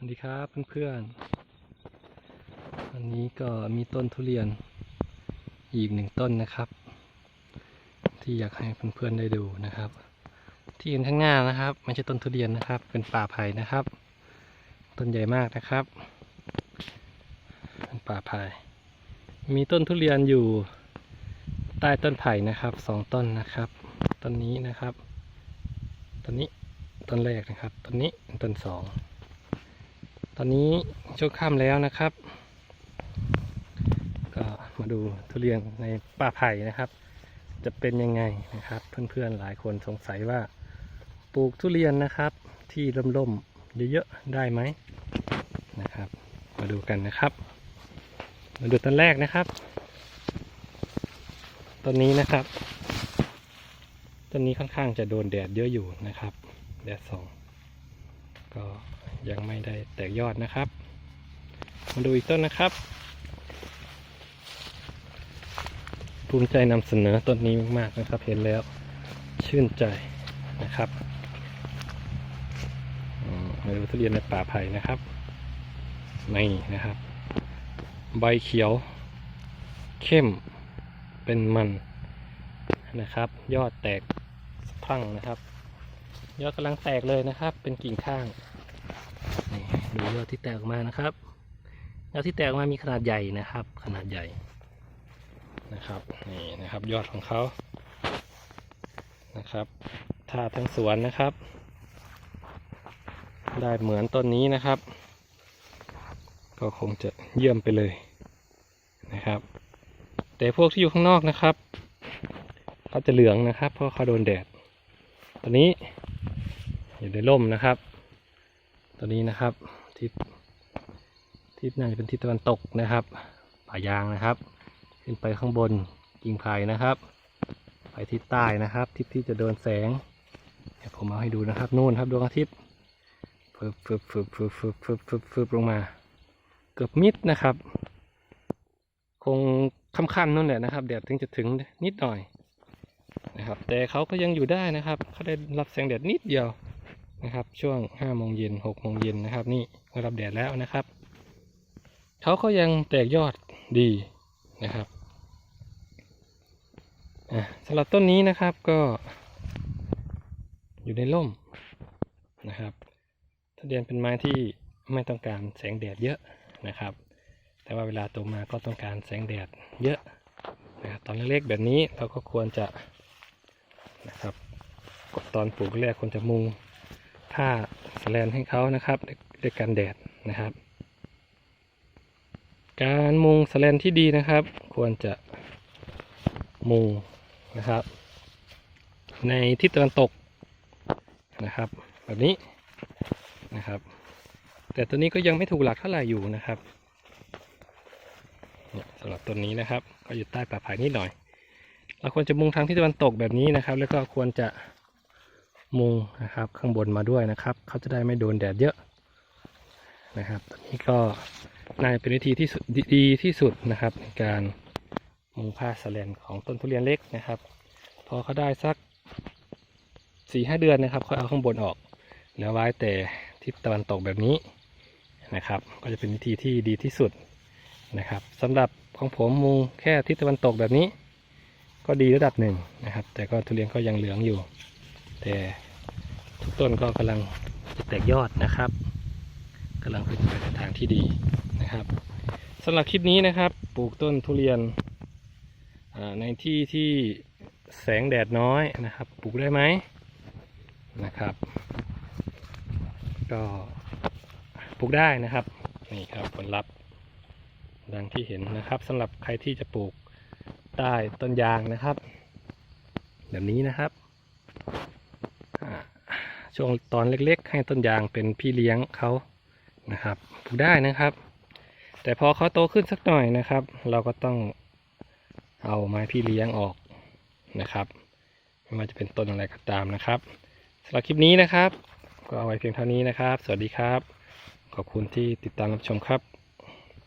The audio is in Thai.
สวัสดีครับเพื่อนๆวันนี้ก็มีต้นทุเรียนอีกหนึ่งต้นนะครับ ที่อยากให้เพื่อนๆได้ดูนะครับ ที่เห็นข้างหน้านะครับไม่ใช่ต้นทุเรียนนะครับ เป็นป่าไผ่นะครับ ต้นใหญ่มากนะครับเป็นป่าไผ่มีต้นทุเรียนอยู่ใต้ต้นไผ่นะครับสองต้นนะครับต้นนี้นะครับต้นนี้ต้นแรกนะครับต้นนี้ต้นสอง ตอนนี้ช่วงค่ำแล้วนะครับ ก็มาดูทุเรียนในป่าไผ่นะครับ จะเป็นยังไงนะครับ เพื่อนๆหลายคนสงสัยว่าปลูกทุเรียนนะครับ ที่ร่มๆเยอะๆได้ไหมนะครับ มาดูกันนะครับ มาดูต้นแรกนะครับต้นนี้นะครับต้นนี้ค่อนข้างจะโดนแดดเยอะอยู่นะครับ แดดส่องก็ ยังไม่ได้แตกยอดนะครับ มาดูอีกต้นนะครับ ภูมิใจนำเสนอต้นนี้มากๆนะครับ เห็นแล้วชื่นใจนะครับอืมาดูทุเรียนในป่าไผ่นะครับนี่นะครับ ใบเขียว เข้มเป็นมันนะครับ ยอดแตกพรั่งนะครับ ยอดกำลังแตกเลยนะครับ เป็นกิ่งข้าง ดูยอดที่แตกออกมานะครับยอดที่แตกออกมามีขนาดใหญ่นะครับ ขนาดใหญ่นะครับนี่นะครับยอดของเขานะครับถ้าทั้งสวนนะครับ ได้เหมือนต้นนี้นะครับ ก็คงจะเยี่ยมไปเลยนะครับ แต่พวกที่อยู่ข้างนอกนะครับเขาจะเหลืองนะครับ เพราะเขาโดนแดดตอนนี้อยู่ในร่มนะครับ ตัวนี้นะครับทิศทิศน่าจะเป็นทิศตะวันตกนะครับ ป่ายางนะครับ ขึ้นไปข้างบนกิ่งไผ่นะครับ ไปทิศใต้นะครับ ทิศที่จะโดนแสงเดี๋ยวผมเอาให้ดูนะครับนู่นครับดวงอาทิตย์ฟึบฟึบฟึบฟึบฟึบฟึบฟึบฟึบลงมา เกือบมิดนะครับ คงค่ำๆนู่นแหละนะครับแดดถึงจะถึงนิดหน่อยนะครับ แต่เขาก็ยังอยู่ได้นะครับเขาได้รับแสงแดดนิดเดียว นะครับ ช่วงห้าโมงเย็นหกโมงเย็นนะครับ นี่รับแดดแล้วนะครับเขาก็ยังแตกยอดดีนะครับสำหรับต้นนี้นะครับก็อยู่ในร่มนะครับทุเรียนเป็นไม้ที่ไม่ต้องการแสงแดดเยอะนะครับ แต่ว่าเวลาโตมาก็ต้องการแสงแดดเยอะนะครับตอนเล็กๆแบบนี้เราก็ควรจะนะครับตอนปลูกแรกควรจะมุง ผ้าสแลนให้เขานะครับด้วยกันแดดนะครับ การมุงสแลนที่ดีนะครับ ควรจะมุงนะครับ ในทิศตะวันตกนะครับ แบบนี้นะครับ แต่ตัวนี้ก็ยังไม่ถูกหลักเท่าไหร่อยู่นะครับสำหรับต้นนี้นะครับ ก็อยู่ใต้ป่าไผ่นิดหน่อย เราควรจะมุงทางทิศตะวันตกแบบนี้นะครับ แล้วก็ควรจะ มุงนะครับ ข้างบนมาด้วยนะครับ เขาจะได้ไม่โดนแดดเยอะนะครับตอนนี้ก็น่าจะเป็นวิธีที่ด,ดีที่สุดนะครับ ในการมุงผ้าสแลนของต้นทุเรียนเล็กนะครับ พอเขาได้สักสี่ห้าเดือนนะครับค่อยเอาข้างบนออกแล้วไว้แต่ทิศตะวันตกแบบนี้นะครับ ก็จะเป็นวิธีที่ดีที่สุดนะครับสำหรับของผมมุงแค่ทิศตะวันตกแบบนี้ ก็ดีระดับหนึ่งนะครับ แต่ก็ทุเรียนก็ยังเหลืองอยู่ แต่ทุกต้นก็กำลังจะแตกยอดนะครับกำลังเป็นไปในทางที่ดีนะครับสำหรับคลิปนี้นะครับ ปลูกต้นทุเรียนในที่ที่แสงแดดน้อยนะครับ ปลูกได้ไหมนะครับ ก็ปลูกได้นะครับนี่ครับผลลัพธ์ดังที่เห็นนะครับสำหรับใครที่จะปลูกใต้ต้นยางนะครับ แบบนี้นะครับ ช่วงตอนเล็กๆ ให้ต้นยางเป็นพี่เลี้ยงเขานะครับปลูกได้นะครับ แต่พอเขาโตขึ้นสักหน่อยนะครับ เราก็ต้องเอาไม้พี่เลี้ยงออกนะครับ ไม่ว่าจะเป็นต้นอะไรก็ตามนะครับสำหรับคลิปนี้นะครับ ก็เอาไว้เพียงเท่านี้นะครับ สวัสดีครับ ขอบคุณที่ติดตามรับชมครับ